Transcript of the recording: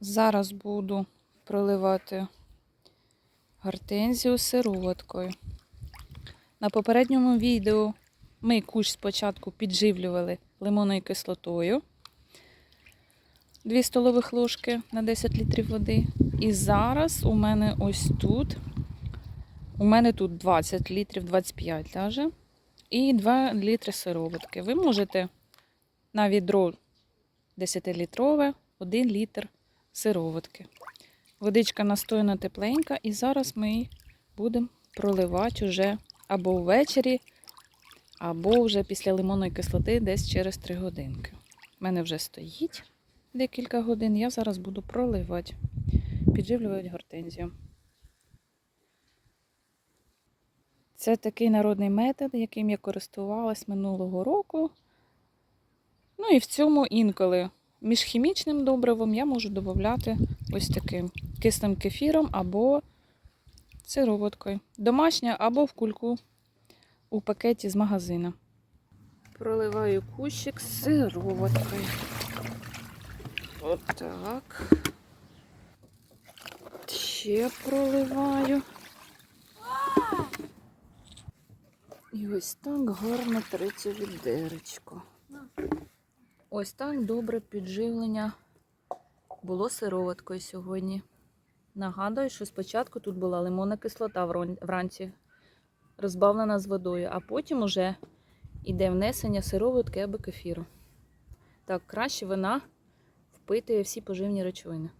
Зараз буду проливати гортензію сироваткою. На попередньому відео ми кущ спочатку підживлювали лимонною кислотою. 2 столових ложки на 10 літрів води. І зараз у мене ось тут. У мене тут 20 літрів, 25 даже. І 2 літри сироватки. Ви можете на відро 10-літрове, 1 літр сироватки. Водичка настояна тепленька, і зараз ми її будемо проливати вже або ввечері, або вже після лимонної кислоти десь через 3 годинки. У мене вже стоїть декілька годин. Я зараз буду проливати, підживлювати гортензію. Це такий народний метод, яким я користувалась минулого року. Ну і в цьому інколи між хімічним добривом я можу додати ось таким кислим кефіром або сироваткою. Домашня або в кульку у пакеті з магазину. Проливаю кущик з сироваткою. Отак. Ще проливаю. І ось так гарно третє відеречко. Ось так добре підживлення було сироваткою сьогодні. Нагадую, що спочатку тут була лимонна кислота вранці, розбавлена з водою, а потім уже йде внесення сироватки або кефіру. Так, краще вона впитує всі поживні речовини.